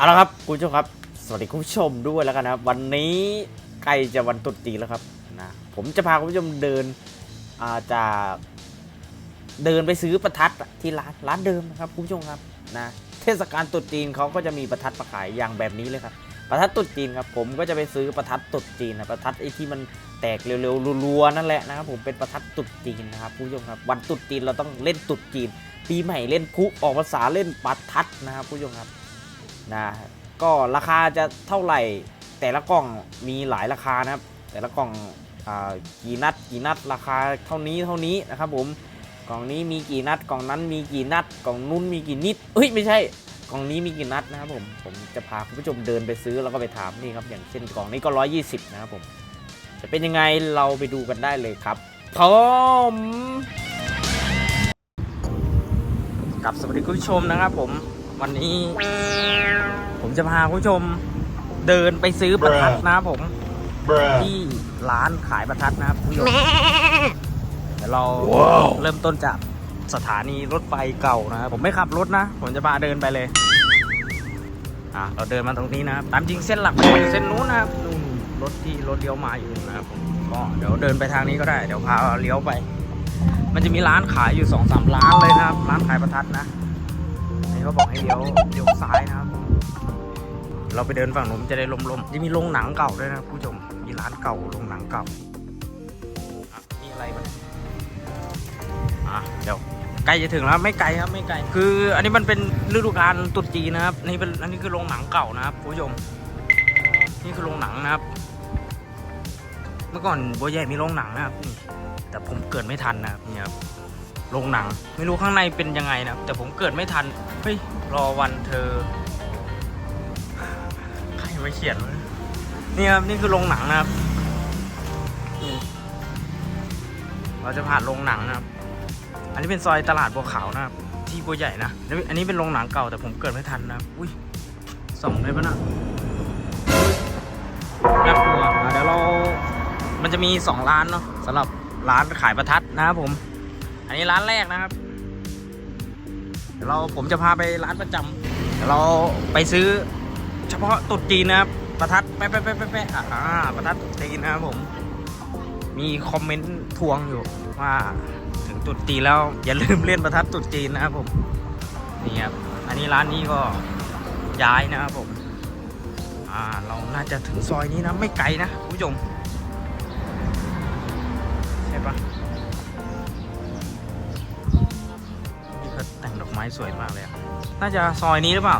เอาละครับคุณผู้ชมครับ สวัสดีคุณผู้ชมด้วยแล้วกันนะครับ วันนี้ใกล้จะวันตรุษจีนแล้วครับนะผมจะพาคุณผู้ชมเดินอาจากเดินไปซื้อประทัดที่ร้านร้านเดิมนะครับคุณผู้ชมครับนะเทศกาลตรุษจีนเขาก็จะมีประทัดมาขายอย่างแบบนี้เลยครับประทัดตรุษจีนครับผมก็จะไปซื้อประทัดตรุษจีนนะประทัดไอ้ที่มันแตกเร็วๆรัวๆนั่นแหละนะครับผมเป็นประทัดตรุษจีนนะครับคุณผู้ชมครับวันตรุษจีนเราต้องเล่นตรุษจีน ปีใหม่เล่นคุออกภาษาเล่นประทัดนะครับคุณผู้ชมครับ นะก็ราคาจะเท่าไหร่ แต่ละกล่องมีหลายราคานะครับ แต่ละกล่องอกี่นัดกี่นัดราคาเท่านี้เท่านี้นะครับผมกล่องนี้มีกี่นัดกล่องนั้นมีกี่นัดกล่องนู้นมีกี่นิดเฮ้ยไม่ใช่กล่องนี้มีกี่นัดนะครับผมผมจะพาคุณผู้ชมเดินไปซื้อแล้วก็ไปถามนี่ครับอย่างเช่นกล่องนี้ก็ 120 นะครับผมจะเป็นยังไงเราไปดูกันได้เลยครับพร้อมกับสวัสดีคุณผู้ชมนะครับผม วันนี้ ผมจะพาคุณผู้ชมเดินไปซื้อประทัดนะครับผม Bruh. ที่ร้านขายประทัดนะครับคุณผู้ชมเดี๋ยวเราว้าวเริ่มต้นจากสถานีรถไฟเก่านะครับผมไม่ขับรถนะ ผมจะพาเดินไปเลยอะเราเดินมาตรงนี้นะครับตามจริงเส้นหลักมันอยู่เส้นนู้นนะครับนู่นรถที่รถเลี้ยวมาอยู่นะครับผมก็เดี๋ยวเดินไปทางนี้ก็ได้ เดี๋ยวพาเลี้ยวไป มันจะมีร้านขายอยู่สองสามร้านเลยนะครับ ร้านขายประทัดนะ นี่เขาบอกให้เลี้ยวเลี้ยวซ้ายนะครับ เราไปเดินฝั่งนู้นจะได้ลมๆจะมีโรงหนังเก่าด้วยนะผู้ชมมีร้านเก่าโรงหนังเก่ามีอะไรบ้างอะเดี๋ยวใกล้จะถึงแล้วไม่ไกลครับไม่ไกล คืออันนี้มันเป็นฤดูกาลตรุษจีนนะครับนี่เป็นอันนี้คือโรงหนังเก่านะครับผู้ชมนี่คือโรงหนังนะครับ เมื่อก่อนบัวใหญ่มีโรงหนังนะครับนี่แต่ผมเกิดไม่ทันนะครับนี่ครับโรงหนัง ไม่รู้ข้างในเป็นยังไงนะครับแต่ผมเกิดไม่ทัน เฮ้ย รอวันเธอ ใครมาเขียนวะนี่ครับ นี่คือโรงหนังนะครับ เราจะผ่านโรงหนังนะครับ อันนี้เป็นซอยตลาดบัวขาวนะครับ ที่บัวใหญ่นะ อันนี้เป็นโรงหนังเก่าแต่ผมเกิดไม่ทันนะอุ้ยส่องได้ปะนะน่ากลัวเดี๋ยวเรา มันจะมีสองร้านเนาะสำหรับร้านขายประทัดนะครับผม อันนี้ร้านแรกนะครับ ดี๋ยวเราผมจะพาไปร้านประจำเดี๋ยวเราไปซื้อ เฉพาะตรุษจีนนะครับประทัดแป๊ะแป๊ะแป๊ะแป๊ะแป๊ะอ่าประทัดตรุษจีนนะครับผม มีคอมเมนต์ทวงอยู่ว่าถึงตรุษจีนแล้วอย่าลืมเล่นประทัดตรุษจีนนะครับผมนี่ครับอันนี้ร้านนี้ก็ย้ายนะครับผมอ่าเราน่าจะถึงซอยนี้นะไม่ไกลนะคุณผู้ชม สวยมากเลยน่าจะซอยนี้หรือเปล่า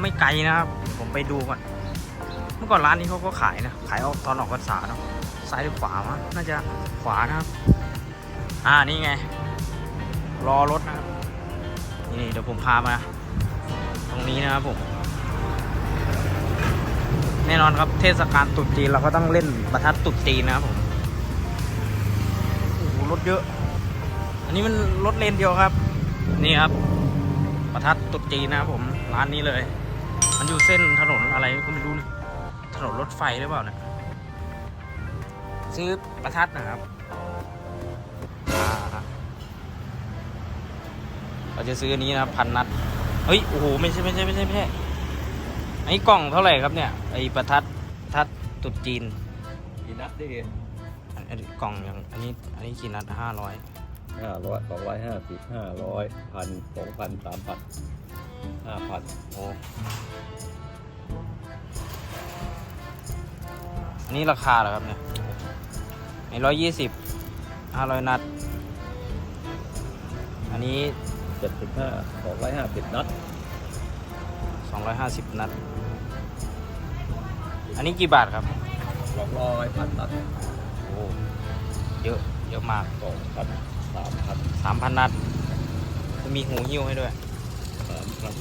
ไม่ไกลนะครับ ผมไปดูก่อน เมื่อก่อนร้านนี้เขาก็ขายนะ ขายออกตอนออกพรรษาเนาะ ซ้ายหรือขวาวะน่าจะขวานะครับ อ่า นี่ไง รอรถนะครับ นี่เดี๋ยวผมพามา ตรงนี้นะครับผม แน่นอนครับ เทศกาลตรุษจีนเราก็ต้องเล่นประทัดตรุษจีนนะครับผม โอ้โห รถเยอะ อันนี้มันรถเลนเดียวครับ นี่ครับ ประทัดตรุษจีนนะครับผมร้านนี้เลย มันอยู่เส้นถนนอะไรก็ไม่รู้นี่ถนนรถไฟหรือเปล่าเนี่ยซื้อประทัดนะครับอ่าเราจะซื้ออันนี้นะครับพันนัดเฮ้ยโอ้โหไม่ใช่ไม่ใช่ไม่ใช่ไม่ใช่ไอ้กล่องเท่าไหร่ครับเนี่ยไอ้ประทัดประทัดตรุษจีนกี่นัดดิอันอันกล่องอย่างอันนี้อันนี้กี่นัดห้าร้อย ห้าร้อยสองร้อยห้าสิบห้าร้อยพันสองพันสามพันห้าพันโอ้อันนี้ราคาเหรอครับเนี่ยไอ้ร้อยยี่สิบห้าร้อยนัด อันนี้เจ็ดสิบห้าสองร้อยห้าสิบนัดสองร้อยห้าสิบนัด อันนี้กี่บาทครับสองร้อยพันนัดโอ้เยอะ เยอะมากสองพัน สามพันสามพันนัด มีหูหิ้วให้ด้วยสามพัน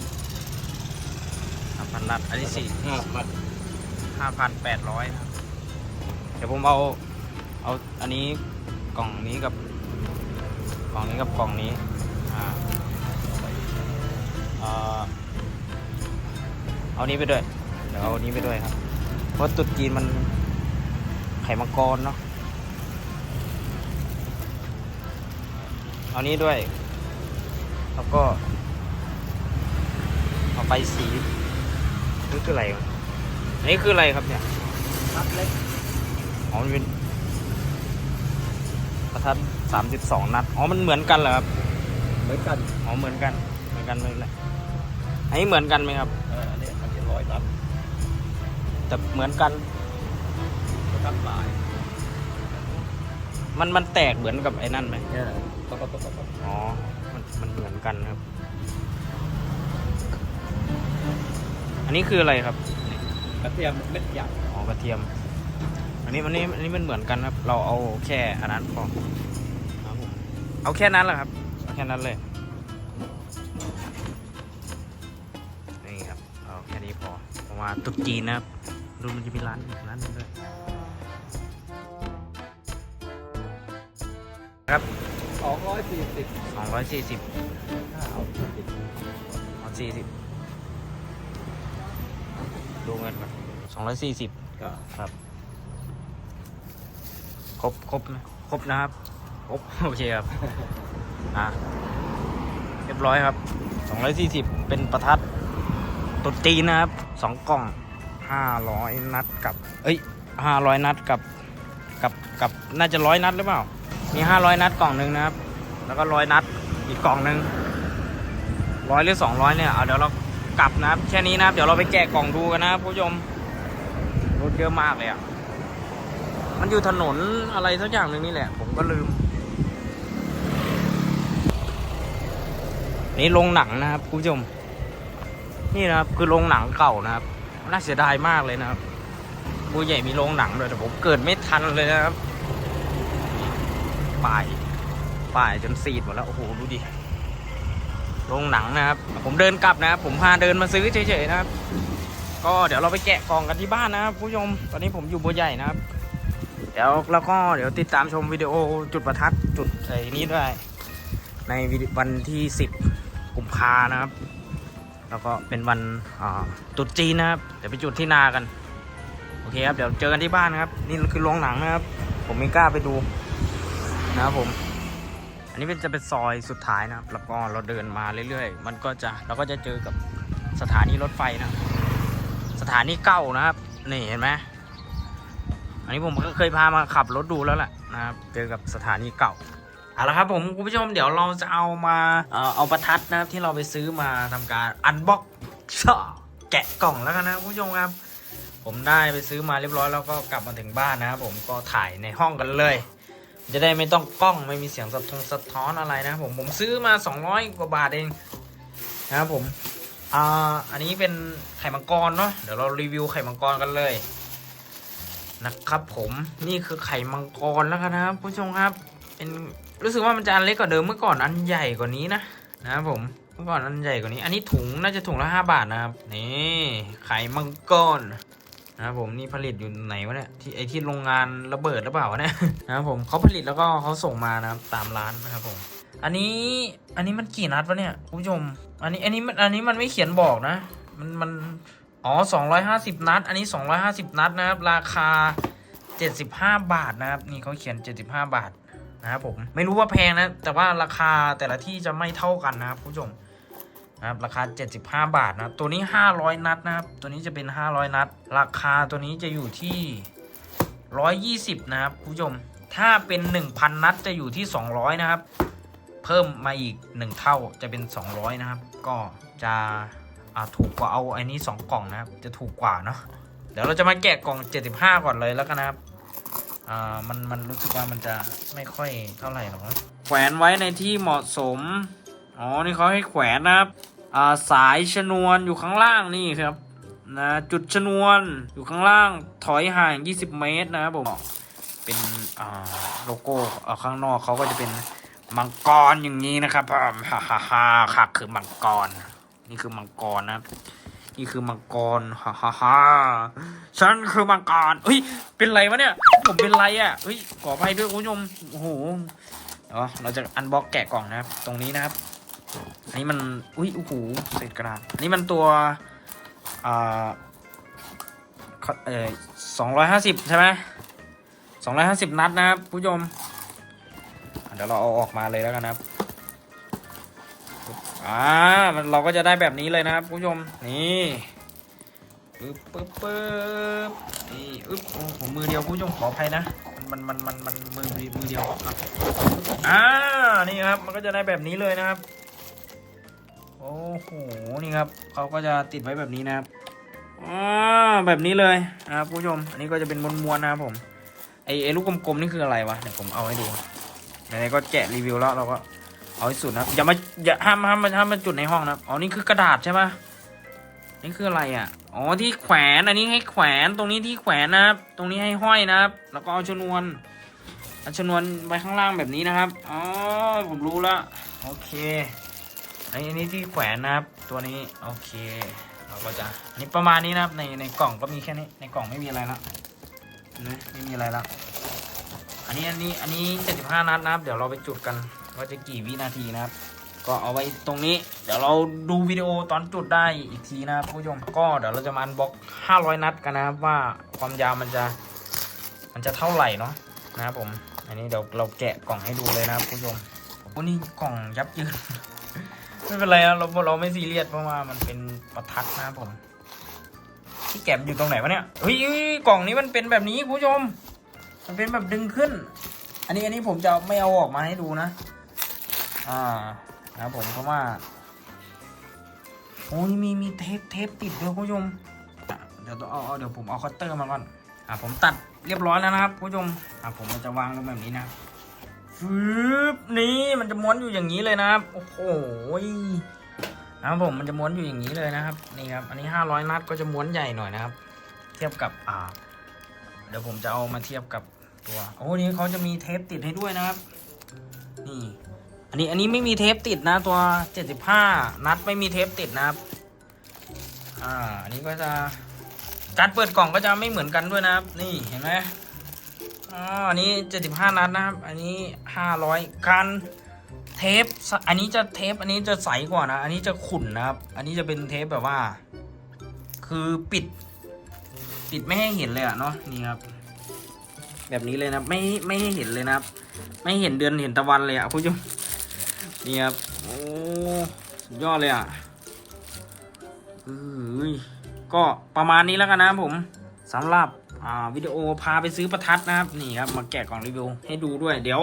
สามพันนัด อันนี้สี่ห้าพันห้าพันแปดร้อยครับ เดี๋ยวผมเอา เอาอันนี้กล่องนี้กับ กล่องนี้กับกล่องนี้ อ่าเอ่อเอานี้ไปด้วย เดี๋ยวเอานี้ไปด้วยครับ เพราะตรุ๊จีนมันไข่มังกรเนาะ เอานี้ด้วย แล้วก็ เอาไปสีนี่คืออะไรวะอันนี้คืออะไรครับเนี่ยนัดเล็กอ๋อมันเป็นประทัดสามสิบสองนัด อ๋อ มันเหมือนกันเหรอครับ เหมือนกัน อ๋อ เหมือนกัน เหมือนกันไม่เป็นไรอันนี้เหมือนกันไหมครับเอออันนี้มันจะร้อยนัดแต่เหมือนกันประทัดลาย มันมันแตกเหมือนกับไอ้นั่นไหมเนี่ย ปั๊บปั๊บปั๊บปั๊บอ๋อ มันมันเหมือนกันครับ อันนี้คืออะไรครับ กระเทียมเม็ดใหญ่อ๋อกระเทียม อันนี้อันนี้อันนี้มันเหมือนกันครับ เราเอาแค่อันนั้นพอครับผมเอาแค่นั้นแหละครับเอาแค่นั้นเลย นี่ครับ เอาแค่นี้พอเพราะว่าตุ๊กจีนนะครับ ดูมันจะมีร้านอีกร้านหนึงด้วย ครับ สองร้อยสี่สิบสองร้อยสี่สิบถ้าเอาสี่สิบเอาสี่สิบดูเงินก่อนสองร้อยสี่สิบก็ครับ ครบครบไหมครบนะครับ ครบ โอเคครับ อะ เรียบร้อยครับสองร้อยสี่สิบเป็นประทัดตุดจีนนะครับสองกล่องห้าร้อยนัดกับ เอ้ยห้าร้อยนัดกับ กับกับน่าจะร้อยนัดหรือเปล่า มีห้าร้อยนัดกล่องหนึ่งนะครับ แล้วก็ร้อยนัดอีกกล่องหนึ่งร้อยหรือสองร้อยเนี่ยเอาเดี๋ยวเรากลับนะครับแค่นี้นะครับ เดี๋ยวเราไปแกะกล่องดูกันนะครับผู้ชมรถเยอะมากเลยอะมันอยู่ถนนอะไรสักอย่างหนึ่งนี่แหละ ผมก็ลืม นี่โรงหนังนะครับคุณผู้ชม นี่นะครับคือโรงหนังเก่านะครับน่าเสียดายมากเลยนะครับบูใหญ่มีโรงหนังด้วยแต่ผมเกิดไม่ทันเลยนะครับ ป้ายป้ายจนซีดหมดแล้วโอ้โหดูดิโรงหนังนะครับ ผมเดินกลับนะครับ ผมพาเดินมาซื้อเฉยๆนะครับ ก็เดี๋ยวเราไปแกะกล่องกันที่บ้านนะครับผู้ชมตอนนี้ผมอยู่บัวใหญ่นะครับ เดี๋ยวแล้วก็เดี๋ยวติดตามชมวิดีโอจุดประทัดจุดไอ้นี้ด้วยในว,วันที่ 10กุมภานะครับ แล้วก็เป็นวันอ่าตรุษจีนนะครับ เดี๋ยวไปจุดที่นากัน โอเคครับ เดี๋ยวเจอกันที่บ้านนะครับ นี่คือโรงหนังนะครับ ผมไม่กล้าไปดู นะครับผม อันนี้เป็นจะเป็นซอยสุดท้ายนะครับ แล้วก็เราเดินมาเรื่อยๆ มันก็จะเราก็จะเจอกับสถานีรถไฟนะ สถานีเก่านะครับ นี่เห็นไหมอันนี้ผมก็เคยพามาขับรถดูแล้วแหละนะครับ เจอกับสถานีเก่าเอาละครับผมคุณผู้ชมเดี๋ยวเราจะเอามาเอาประทัดนะครับที่เราไปซื้อมาทำการอันบ็อกแกะกล่องแล้วกันนะคุณผู้ชมครับ ผมได้ไปซื้อมาเรียบร้อยแล้วก็กลับมาถึงบ้านนะครับผมก็ถ่ายในห้องกันเลย จะได้ไม่ต้องกล้องไม่มีเสียงสะท้อนสะท้อนอะไรนะผมผมซื้อมา 200 กว่าบาทเองนะครับผมอ่าอันนี้เป็นไข่มังกรเนาะเดี๋ยวเรารีวิวไข่มังกรกันเลยนะครับผมนี่คือไข่มังกรแล้วกันนะครับผู้ชมครับ เป็นรู้สึกว่ามันจะอันเล็กกว่าเดิมเมื่อก่อนอันใหญ่กว่านี้นะนะครับผมเมื่อก่อนอันใหญ่กว่านี้ อันนี้ถุงน่าจะถุงละห้าบาทนะครับนี่ไข่มังกร นะครับผมนี่ผลิตอยู่ไหนวะเนี่ยที่ไอที่โรงงานระเบิดหรือเปล่าวะเนี่ยนะครับผมเขาผลิตแล้วก็เขาส่งมานะครับตามร้านนะครับผม อันนี้อันนี้มันกี่นัดวะเนี่ยคุณผู้ชม อันนี้อันนี้มันอันนี้มันไม่เขียนบอกนะ มันมันอ๋อสองร้อยห้าสิบนัด อันนี้สองร้อยห้าสิบนัดนะครับราคาเจ็ดสิบห้าบาทนะครับนี่เขาเขียนเจ็ดสิบห้าบาทนะครับผมไม่รู้ว่าแพงนะ แต่ว่าราคาแต่ละที่จะไม่เท่ากันนะครับคุณผู้ชม นะครับราคา 75 บาทนะครับ ตัวนี้ 500 นัดนะครับ ตัวนี้จะเป็น 500 นัด ราคาตัวนี้จะอยู่ที่ 120 นะครับคุณผู้ชม ถ้าเป็น 1,000 นัดจะอยู่ที่ 200 นะครับ เพิ่มมาอีก 1 เท่าจะเป็น 200 นะครับ ก็จะถูกกว่าเอาไอ้นี้ 2 กล่องนะครับ จะถูกกว่าเนาะ เดี๋ยวเราจะมาแกะกล่อง 75 ก่อนเลยแล้วกันนะครับมันมันรู้สึกว่ามันจะไม่ค่อยเท่าไหร่หรอกนะแขวนไว้ในที่เหมาะสม อ๋อ นี่เขาให้แขวนนะครับอ่าสายชนวนอยู่ข้างล่างนี่ครับนะจุดชนวนอยู่ข้างล่างถอยห่าง 20 เมตรนะครับผมเป็นอ่าโลโก้ข้างนอกเขาก็จะเป็นมังกรอย่างนี้นะครับฮ่าฮ่าฮ่าค่ะคือมังกร นี่คือมังกรนะนี่คือมังกรฮ่าฮ่าฮ่าฉันคือมังกรเฮ้ยเป็นไรวะเนี่ยผมเป็นไรอะเฮ้ยขออภัยด้วยคุณผู้ชมโอ้โหเดี๋ยวเราจะอันบ็อกแกะกล่องนะครับ ตรงนี้นะครับ อันนี้มัน อุ้ยโอ้โหเศษกระดาษอันนี้มันตัวอ่าเออสองร้อยห้าสิบใช่ไหมสองร้อยห้าสิบนัดนะครับผู้ชมเดี๋ยวเราเอาออกมาเลยแล้วกันนะครับอ่ามันเราก็จะได้แบบนี้เลยนะครับผู้ชมนี่ปึ๊บปึ๊บปึ๊บนี่อึ๊บโอ้ผมมือเดียวคุณผู้ชมขออภัยนะมันมันมันมันมือมือเดียวอะอ่านี่ครับมันก็จะได้แบบนี้เลยนะครับ โอ้โห นี่ครับเขาก็จะติดไว้แบบนี้นะครับอ่าแบบนี้เลยนะครับผู้ชม อันนี้ก็จะเป็นม้วนๆนะครับผมไอ้ไอ้ลูกกลมๆนี่คืออะไรวะเดี๋ยวผมเอาให้ดูไหนๆก็แกะรีวิวแล้วเราก็เอาให้สุดนะอย่ามาอย่าห้ามห้ามมาห้ามมาจุดในห้องนะครับอ๋อนี่คือกระดาษใช่ปะนี่คืออะไรอะอ๋อที่แขวนอันนี้ให้แขวนตรงนี้ที่แขวนนะครับ ตรงนี้ให้ห้อยนะครับ แล้วก็เอาชนวนเอาชนวนไว้ข้างล่างแบบนี้นะครับอ๋อผมรู้ละโอเค อันนี้ที่แขวนนะครับตัวนี้โอเค เราก็จะอันนี้ประมาณนี้นะครับในในกล่องก็มีแค่นี้ในกล่องไม่มีอะไรละเนไมไม่มีอะไรละอันนี้อันนี้อันนี้เจ็ดสิบห้านัดนะครับ เดี๋ยวเราไปจุดกันว่าจะกี่วินาทีนะครับ ก็เอาไว้ตรงนี้ เดี๋ยวเราดูวิดีโอตอนจุดได้อีกทีนะครับผู้ชมก็เดี๋ยวเราจะมาอันบ็อกห้าร้อยนัดกันนะครับว่าความยาวมันจะมันจะเท่าไหร่เนาะนะครับผม อันนี้เดี๋ยวเราแกะกล่องให้ดูเลยนะครับผู้ชมโอ้นี่กล่องยับยิน ไม่เป็นไรนะเราเราไม่ซีเรียสเพราะว่ามันเป็นประทัดนะครับผมที่แกะมันอยู่ตรงไหนวะเนี่ยเฮ้ยกล่องนี้มันเป็นแบบนี้คุณผู้ชม มันเป็นแบบดึงขึ้น อันนี้อันนี้ผมจะไม่เอาออกมาให้ดูนะ อ่านะครับผมเพราะว่าโอ้ยมีมีเทปเทปติดด้วยคุณผู้ชมเดี๋ยวต้องเอาเดี๋ยวผมเอาคัตเตอร์มาก่อนอะผมตัดเรียบร้อยแล้วนะครับคุณผู้ชมอะผมจะวางลงแบบนี้นะ ฟืบนี่มันจะม้วนอยู่อย่างนี้เลยนะครับ โอ้โหนะครับผมมันจะม้วนอยู่อย่างนี้เลยนะครับ นี่ครับ อันนี้ห้าร้อยนัดก็จะม้วนใหญ่หน่อยนะครับ เทียบกับอ่า เดี๋ยวผมจะเอามาเทียบกับตัว โอ้นี่เขาจะมีเทปติดให้ด้วยนะครับ นี่ อันนี้อันนี้ไม่มีเทปติดนะตัวเจ็ดสิบห้านัดไม่มีเทปติดนะครับ อ่า อันนี้ก็จะการเปิดกล่องก็จะไม่เหมือนกันด้วยนะครับ นี่เห็นไหม อันนี้เจ็ดสิบห้านัดนะครับ อันนี้ห้าร้อยกันเทป อันนี้จะเทป อันนี้จะใสกว่านะ อันนี้จะขุ่นนะครับ อันนี้จะเป็นเทปแบบว่า คือปิด ปิดไม่ให้เห็นเลยอะเนาะ นี่ครับ แบบนี้เลยนะ ไม่ไม่ให้เห็นเลยนะครับ ไม่เห็นเดือนเห็นตะวันเลยอะคุณผู้ชม นี่ครับ โอ้สุดยอดเลยอะเอ้ยก็ประมาณนี้แล้วกันนะผมสำหรับ อ่าวิดีโอพาไปซื้อประทัดนะครับนี่ครับมาแกะกล่องรีวิวให้ดูด้วย เดี๋ยว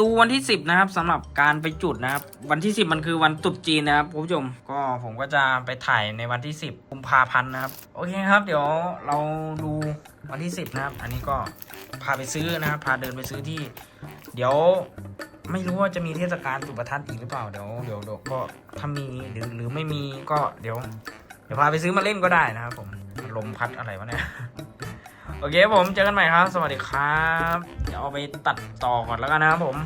ดูวันที่ 10 นะครับสำหรับการไปจุดนะครับ วันที่ 10 มันคือวันตรุษจีนนะครับคุณผู้ชมก็ผมก็จะไปถ่ายในวันที่ 10กุมภาพันธ์นะครับ โอเคครับ เดี๋ยวเราดูวันที่ 10 นะครับ อันนี้ก็พาไปซื้อนะครับพาเดินไปซื้อที่ เดี๋ยวไม่รู้ว่าจะมีเทศกาลจุดประทัดอีกหรือเปล่าเดี๋ยวเดี๋ยวเดี๋ยวก็ถ้ามีหรือหรือไม่มีก็เดี๋ยว เดี๋ยวพาไปซื้อมาเล่นก็ได้นะครับผมลมพัดอะไรวะเนี่ย โอเคผมเจอกันใหม่ครับ สวัสดีครับ เดี๋ยวเอาไปตัดต่อก่อนแล้วกันนะครับผม